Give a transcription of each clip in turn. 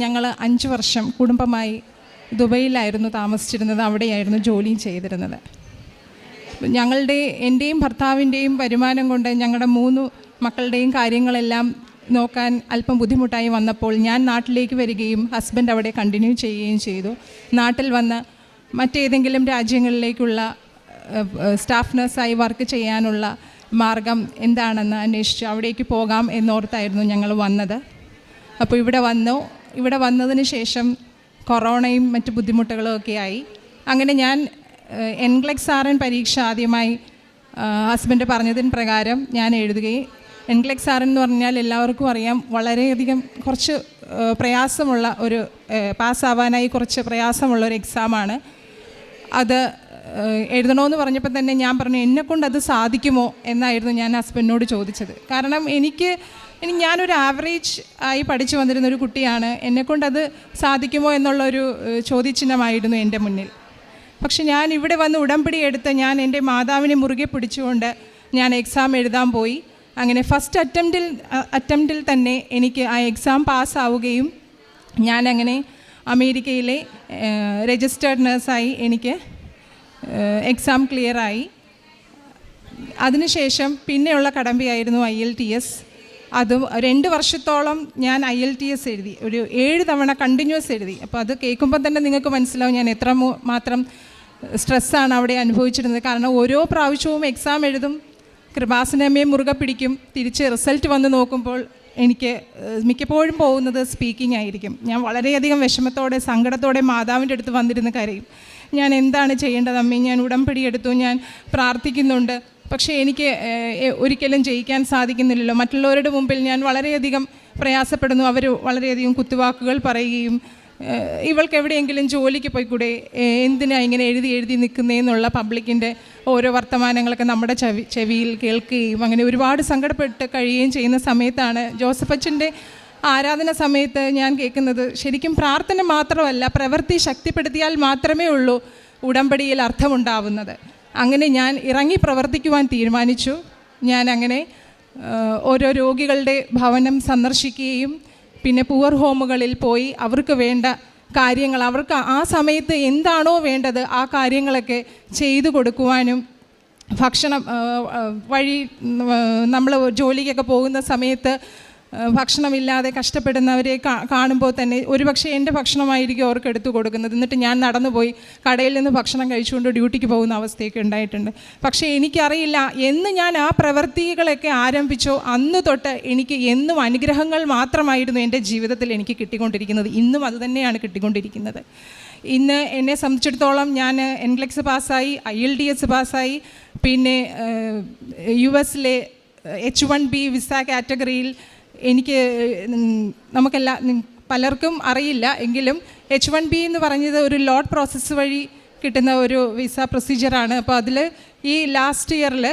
ഞങ്ങൾ അഞ്ച് വർഷം കുടുംബമായി ദുബൈയിലായിരുന്നു താമസിച്ചിരുന്നത് അവിടെയായിരുന്നു ജോലിയും ചെയ്തിരുന്നത്. ഞങ്ങളുടെ എന്റെയും ഭർത്താവിന്റെയും വരുമാനം കൊണ്ട് ഞങ്ങളുടെ മൂന്ന് മക്കളുടെയും കാര്യങ്ങളെല്ലാം നോക്കാൻ അല്പം ബുദ്ധിമുട്ടായി വന്നപ്പോൾ ഞാൻ നാട്ടിലേക്ക് വരികയും ഹസ്ബൻഡ് അവിടെ കണ്ടിന്യൂ ചെയ്യുകയും ചെയ്തു. നാട്ടിൽ വന്ന് മറ്റേതെങ്കിലും രാജ്യങ്ങളിലേക്കുള്ള സ്റ്റാഫ് നഴ്സായി വർക്ക് ചെയ്യാനുള്ള മാർഗം എന്താണെന്ന് അന്വേഷിച്ചു. അവിടേക്ക് പോകാം എന്നോർത്തായിരുന്നു ഞങ്ങൾ വന്നത്. അപ്പോൾ ഇവിടെ വന്നു. ഇവിടെ വന്നതിന് ശേഷം കൊറോണയും മറ്റ് ബുദ്ധിമുട്ടുകളും ഒക്കെ ആയി. അങ്ങനെ ഞാൻ എൻഗ്ലെക്സ് ആർ എൻ പരീക്ഷ ആദ്യമായി ഹസ്ബൻഡ് പറഞ്ഞതിന് പ്രകാരം ഞാൻ എഴുതുകയും എൻഗ്ലെക്സ് ആർ എന്ന് പറഞ്ഞാൽ എല്ലാവർക്കും അറിയാം വളരെയധികം കുറച്ച് പ്രയാസമുള്ള ഒരു പാസ്സാവാനായി കുറച്ച് പ്രയാസമുള്ള ഒരു എക്സാമാണ് അത് എഴുതണമെന്ന് പറഞ്ഞപ്പോൾ തന്നെ ഞാൻ പറഞ്ഞു എന്നെക്കൊണ്ട് അത് സാധിക്കുമോ? എന്നായിരുന്നു ഞാൻ ഹസ്ബൻഡിനോട് ചോദിച്ചത്. കാരണം എനിക്ക് ഇനി ഞാനൊരു ആവറേജ് ആയി പഠിച്ചു വന്നിരുന്ന ഒരു കുട്ടിയാണ്. എന്നെക്കൊണ്ട് അത് സാധിക്കുമോ എന്നുള്ളൊരു ചോദ്യചിഹ്നമായിരുന്നു എന്റെ മുന്നിൽ. പക്ഷെ ഞാൻ ഇവിടെ വന്ന് ഉടമ്പടി എടുത്ത് ഞാൻ എന്റെ മാതാവിനെ മുറുകെ പിടിച്ചുകൊണ്ട് ഞാൻ എക്സാം എഴുതാൻ പോയി. അങ്ങനെ ഫസ്റ്റ് അറ്റംപ്റ്റിൽ അറ്റംപ്റ്റിൽ തന്നെ എനിക്ക് ആ എക്സാം പാസ്സാവുകയും ഞാൻ അങ്ങനെ അമേരിക്കയിലെ രജിസ്റ്റേർഡ് നേഴ്സായി എനിക്ക് എക്സാം ക്ലിയറായി അതിനുശേഷം പിന്നെയുള്ള കടമ്പയായിരുന്നു ഐ എൽ ടി എസ്. അതും രണ്ട് വർഷത്തോളം ഞാൻ ഐ എൽ ടി എസ് എഴുതി. ഒരു ഏഴ് തവണ കണ്ടിന്യൂസ് എഴുതി. അപ്പോൾ അത് കേൾക്കുമ്പോൾ തന്നെ നിങ്ങൾക്ക് മനസ്സിലാവും ഞാൻ എത്ര മാത്രം സ്ട്രെസ്സാണ് അവിടെ അനുഭവിച്ചിരുന്നത്. കാരണം ഓരോ പ്രാവശ്യവും എക്സാം എഴുതും കൃപാസനമ്മയെ മുറുകെ പിടിക്കും തിരിച്ച് റിസൾട്ട് വന്ന് നോക്കുമ്പോൾ എനിക്ക് മിക്കപ്പോഴും പോകുന്നത് സ്പീക്കിംഗ് ആയിരിക്കും. ഞാൻ വളരെയധികം വിഷമത്തോടെ സങ്കടത്തോടെ മാതാവിന്റെ അടുത്ത് വന്നിരുന്ന കരയും. ഞാൻ എന്താണ് ചെയ്യേണ്ടത് അമ്മേ? ഞാൻ ഉടമ്പടി എടുത്തു ഞാൻ പ്രാർത്ഥിക്കുന്നുണ്ട്. പക്ഷേ എനിക്ക് ഒരിക്കലും ജയിക്കാൻ സാധിക്കുന്നില്ലല്ലോ. മറ്റുള്ളവരുടെ മുമ്പിൽ ഞാൻ വളരെയധികം പ്രയാസപ്പെടുന്നു. അവർ വളരെയധികം കുത്തുവാക്കുകൾ പറയുകയും ഇവൾക്ക് എവിടെയെങ്കിലും ജോലിക്ക് പോയിക്കൂടെ? എന്തിനാ ഇങ്ങനെ എഴുതി എഴുതി നിൽക്കുന്നതെന്നുള്ള പബ്ലിക്കിന്റെ ഓരോ വർത്തമാനങ്ങളൊക്കെ നമ്മുടെ ചെവി ചെവിയിൽ കേൾക്കുകയും അങ്ങനെ ഒരുപാട് സങ്കടപ്പെട്ട് കഴിയുകയും ചെയ്യുന്ന സമയത്താണ് ജോസഫ് അച്ഛന്റെ ആരാധന സമയത്ത് ഞാൻ കേൾക്കുന്നത്. ശരിക്കും പ്രാർത്ഥന മാത്രമല്ല പ്രവൃത്തി ശക്തിപ്പെടുത്തിയാൽ മാത്രമേ ഉള്ളൂ ഉടമ്പടിയിൽ അർത്ഥമുണ്ടാവുന്നത്. അങ്ങനെ ഞാൻ ഇറങ്ങി പ്രവർത്തിക്കുവാൻ തീരുമാനിച്ചു. ഞാൻ അങ്ങനെ ഓരോ രോഗികളുടെ ഭവനം സന്ദർശിക്കുകയും പിന്നെ പുവർ ഹോമുകളിൽ പോയി അവർക്ക് വേണ്ട കാര്യങ്ങൾ അവർക്ക് ആ സമയത്ത് എന്താണോ വേണ്ടത് ആ കാര്യങ്ങളൊക്കെ ചെയ്തു കൊടുക്കുവാനും ഭക്ഷണം വഴി നമ്മൾ ജോലിക്കൊക്കെ പോകുന്ന സമയത്ത് ഭക്ഷണമില്ലാതെ കഷ്ടപ്പെടുന്നവരെ കാണുമ്പോൾ തന്നെ ഒരുപക്ഷെ എന്റെ ഭക്ഷണമായിരിക്കും അവർക്ക് എടുത്തു കൊടുക്കുന്നത്. എന്നിട്ട് ഞാൻ നടന്നുപോയി കടയിൽ നിന്ന് ഭക്ഷണം കഴിച്ചുകൊണ്ട് ഡ്യൂട്ടിക്ക് പോകുന്ന അവസ്ഥയൊക്കെ ഉണ്ടായിട്ടുണ്ട്. പക്ഷേ എനിക്കറിയില്ല എന്ന് ഞാൻ ആ പ്രവൃത്തികളൊക്കെ ആരംഭിച്ചോ അന്ന് തൊട്ട് എനിക്ക് എന്നും അനുഗ്രഹങ്ങൾ മാത്രമായിരുന്നു എന്റെ ജീവിതത്തിൽ എനിക്ക് കിട്ടിക്കൊണ്ടിരിക്കുന്നത്. ഇന്നും അതുതന്നെയാണ് കിട്ടിക്കൊണ്ടിരിക്കുന്നത്. ഇന്ന് എന്നെ സംബന്ധിച്ചിടത്തോളം ഞാൻ എൻഗ്ലെക്സ് പാസ്സായി ഐ എൽ ഡി എസ് പാസ്സായി പിന്നെ യു എസിലെ എച്ച് വൺ ബി വിസ കാറ്റഗറിയിൽ എനിക്ക് നമുക്കെല്ലാ പലർക്കും അറിയില്ല. എങ്കിലും എച്ച് വൺ ബി എന്ന് പറഞ്ഞത് ഒരു ലോഡ് പ്രോസസ്സ് വഴി കിട്ടുന്ന ഒരു വിസ പ്രൊസീജിയറാണ്. അപ്പോൾ അതിൽ ഈ ലാസ്റ്റ് ഇയറിൽ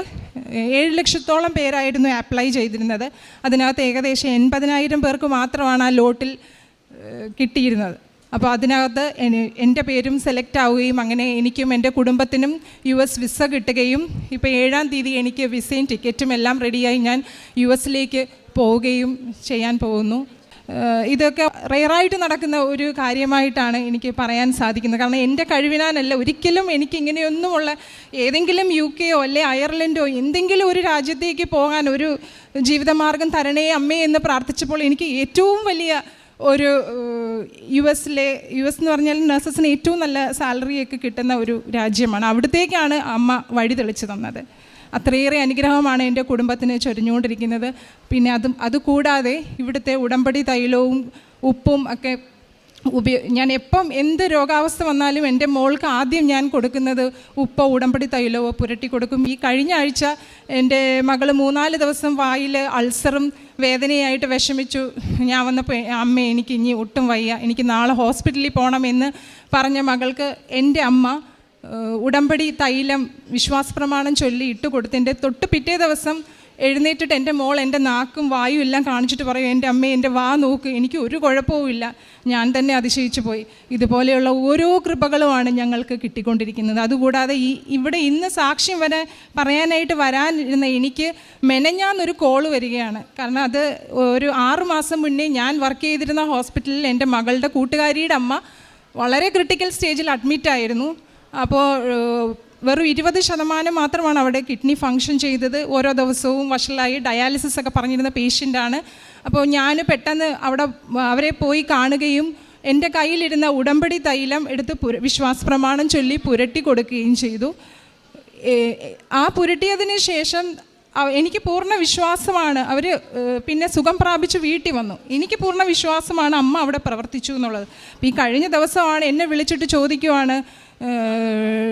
ഏഴ് ലക്ഷത്തോളം പേരായിരുന്നു അപ്ലൈ ചെയ്തിരുന്നത്. അതിനകത്ത് ഏകദേശം എൺപതിനായിരം പേർക്ക് മാത്രമാണ് ആ ലോട്ടിൽ കിട്ടിയിരുന്നത്. അപ്പോൾ അതിനകത്ത് എന്റെ പേരും സെലക്ട് ആവുകയും അങ്ങനെ എനിക്കും എന്റെ കുടുംബത്തിനും യു എസ് വിസ കിട്ടുകയും ഇപ്പോൾ ഏഴാം തീയതി എനിക്ക് വിസയും ടിക്കറ്റും എല്ലാം റെഡിയായി ഞാൻ യു എസിലേക്ക് പോവുകയും ചെയ്യാൻ പോകുന്നു. ഇതൊക്കെ റെയറായിട്ട് നടക്കുന്ന ഒരു കാര്യമായിട്ടാണ് എനിക്ക് പറയാൻ സാധിക്കുന്നത്. കാരണം എന്റെ കഴിവിനാനല്ല ഒരിക്കലും എനിക്ക് ഇങ്ങനെയൊന്നുമുള്ള ഏതെങ്കിലും യു കെയോ അല്ലെ അയർലൻഡോ എന്തെങ്കിലും ഒരു രാജ്യത്തേക്ക് പോകാൻ ഒരു ജീവിതമാർഗം തരണേ അമ്മേ എന്ന് പ്രാർത്ഥിച്ചപ്പോൾ എനിക്ക് ഏറ്റവും വലിയ ഒരു യു എസിലെ യു എസ് എന്ന് പറഞ്ഞാൽ നഴ്സസിന് ഏറ്റവും നല്ല സാലറിയൊക്കെ കിട്ടുന്ന ഒരു രാജ്യമാണ്. അവിടത്തേക്കാണ് അമ്മ വഴി തെളിച്ചു തന്നത്. അത്രയേറെ അനുഗ്രഹമാണ് എന്റെ കുടുംബത്തിന് ചൊരിഞ്ഞുകൊണ്ടിരിക്കുന്നത്. പിന്നെ അതും അതുകൂടാതെ ഇവിടുത്തെ ഉടമ്പടി തൈലവും ഉപ്പും ഒക്കെ ഉപയോ ഞാൻ എപ്പം എന്ത് രോഗാവസ്ഥ വന്നാലും എന്റെ മോൾക്ക് ആദ്യം ഞാൻ കൊടുക്കുന്നത് ഉപ്പോ ഉടമ്പടി തൈലവോ പുരട്ടി കൊടുക്കും. ഈ കഴിഞ്ഞ ആഴ്ച എന്റെ മകൾ മൂന്നാൽ ദിവസം വായിൽ അൾസറും വേദനയായിട്ട് വിഷമിച്ചു. ഞാൻ വന്നപ്പോൾ അമ്മ എനിക്ക് ഇനി ഒട്ടും വയ്യ. എനിക്ക് നാളെ ഹോസ്പിറ്റലിൽ പോകണമെന്ന് പറഞ്ഞ മകൾക്ക് എന്റെ അമ്മ ഉടമ്പടി തൈലം വിശ്വാസ പ്രമാണം ചൊല്ലി ഇട്ട് കൊടുത്തതിന്റെ തൊട്ട് പിറ്റേ ദിവസം എഴുന്നേറ്റിട്ട് എന്റെ മോൾ എന്റെ നാക്കും വായും എല്ലാം കാണിച്ചിട്ട് പറയും എന്റെ അമ്മ എന്റെ വാ നോക്ക് എനിക്ക് ഒരു കുഴപ്പവുമില്ല ഞാൻ തന്നെ അതിശയിച്ചു പോയി. ഇതുപോലെയുള്ള ഓരോ കൃപകളുമാണ് ഞങ്ങൾക്ക് കിട്ടിക്കൊണ്ടിരിക്കുന്നത്. അതുകൂടാതെ ഈ ഇവിടെ ഇന്ന് സാക്ഷ്യം വരെ പറയാനായിട്ട് വരാനിരുന്ന എനിക്ക് മെനഞ്ഞാന്നൊരു കോൾ വരികയാണ്. കാരണം അത് ഒരു ആറുമാസം മുന്നേ ഞാൻ വർക്ക് ചെയ്തിരുന്ന ഹോസ്പിറ്റലിൽ എന്റെ മകളുടെ കൂട്ടുകാരിയുടെ അമ്മ വളരെ ക്രിട്ടിക്കൽ സ്റ്റേജിൽ അഡ്മിറ്റായിരുന്നു അപ്പോൾ വെറും ഇരുപത് ശതമാനം മാത്രമാണ് അവിടെ കിഡ്നി ഫങ്ഷൻ ചെയ്തത്. ഓരോ ദിവസവും വഷളായി ഡയാലിസിസ് ഒക്കെ പറഞ്ഞിരുന്ന പേഷ്യന്റാണ് അപ്പോൾ ഞാൻ പെട്ടെന്ന് അവിടെ അവരെ പോയി കാണുകയും എന്റെ കയ്യിലിരുന്ന ഉടമ്പടി തൈലം എടുത്ത് പുര വിശ്വാസ പ്രമാണം ചൊല്ലി പുരട്ടി കൊടുക്കുകയും ചെയ്തു. ആ പുരട്ടിയതിന് ശേഷം എനിക്ക് പൂർണ വിശ്വാസമാണ്. അവർ പിന്നെ സുഖം പ്രാപിച്ച് വീട്ടിൽ വന്നു. എനിക്ക് പൂർണ വിശ്വാസമാണ് അമ്മ അവിടെ പ്രവർത്തിച്ചു എന്നുള്ളത്. ഈ കഴിഞ്ഞ ദിവസമാണ് എന്നെ വിളിച്ചിട്ട് ചോദിക്കുവാണ്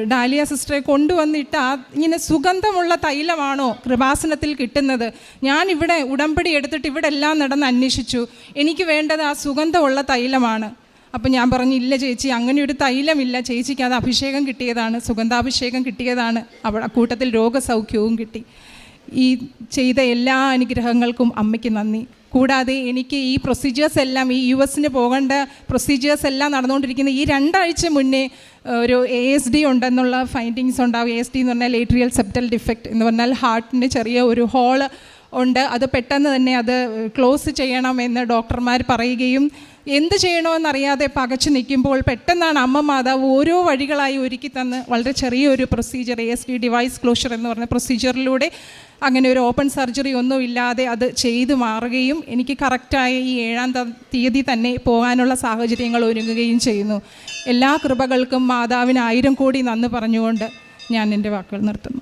ഡാലിയ സിസ്റ്ററെ കൊണ്ടുവന്നിട്ട് ആ ഇങ്ങനെ സുഗന്ധമുള്ള തൈലമാണോ കൃപാസനത്തിൽ കിട്ടുന്നത്? ഞാൻ ഇവിടെ ഉടമ്പടി എടുത്തിട്ട് ഇവിടെ എല്ലാം നടന്ന് അന്വേഷിച്ചു. എനിക്ക് വേണ്ടത് ആ സുഗന്ധമുള്ള തൈലമാണ്. അപ്പം ഞാൻ പറഞ്ഞു ഇല്ല ചേച്ചി അങ്ങനെ ഒരു തൈലമില്ല. ചേച്ചിക്ക് അത് അഭിഷേകം കിട്ടിയതാണ്. സുഗന്ധാഭിഷേകം കിട്ടിയതാണ്. അവിടെ കൂട്ടത്തിൽ രോഗസൗഖ്യവും കിട്ടി. ഈ ചെയ്ത എല്ലാ അനുഗ്രഹങ്ങൾക്കും അമ്മയ്ക്ക് നന്ദി. കൂടാതെ എനിക്ക് ഈ പ്രൊസീജിയേഴ്സ് എല്ലാം ഈ യു എസിന് പോകേണ്ട പ്രൊസീജിയേഴ്സ് എല്ലാം നടന്നുകൊണ്ടിരിക്കുന്ന ഈ രണ്ടാഴ്ച മുന്നേ ഒരു എ എസ് ഡി ഉണ്ടെന്നുള്ള ഫൈൻഡിങ്സ് ഉണ്ടാവും. എ എസ് ഡി എന്ന് പറഞ്ഞാൽ ഏട്രിയൽ സെപ്റ്റൽ ഡിഫക്റ്റ് എന്ന് പറഞ്ഞാൽ ഹാർട്ടിന് ചെറിയ ഒരു ഹോൾ ഉണ്ട്. അത് പെട്ടെന്ന് തന്നെ അത് ക്ലോസ് ചെയ്യണമെന്ന് ഡോക്ടർമാർ പറയുകയും എന്ത് ചെയ്യണമെന്നറിയാതെ പകച്ചു നിൽക്കുമ്പോൾ പെട്ടെന്നാണ് അമ്മ മാതാവ് ഓരോ വഴികളായി ഒരുക്കി തന്ന് വളരെ ചെറിയൊരു procedure A S D device closure എന്ന് പറഞ്ഞ പ്രൊസീജിയറിലൂടെ അങ്ങനെ ഒരു ഓപ്പൺ സർജറി ഒന്നും ഇല്ലാതെ അത് ചെയ്തു മാറുകയും എനിക്ക് കറക്റ്റായ ഈ ഏഴാം തീയതി തന്നെ പോകാനുള്ള സാഹചര്യങ്ങൾ ഒരുങ്ങുകയും ചെയ്യുന്നു. എല്ലാ കൃപകൾക്കും മാതാവിന് ആയിരം കോടി നന്ദി പറഞ്ഞുകൊണ്ട് ഞാൻ എന്റെ വാക്കുകൾ നിർത്തുന്നു.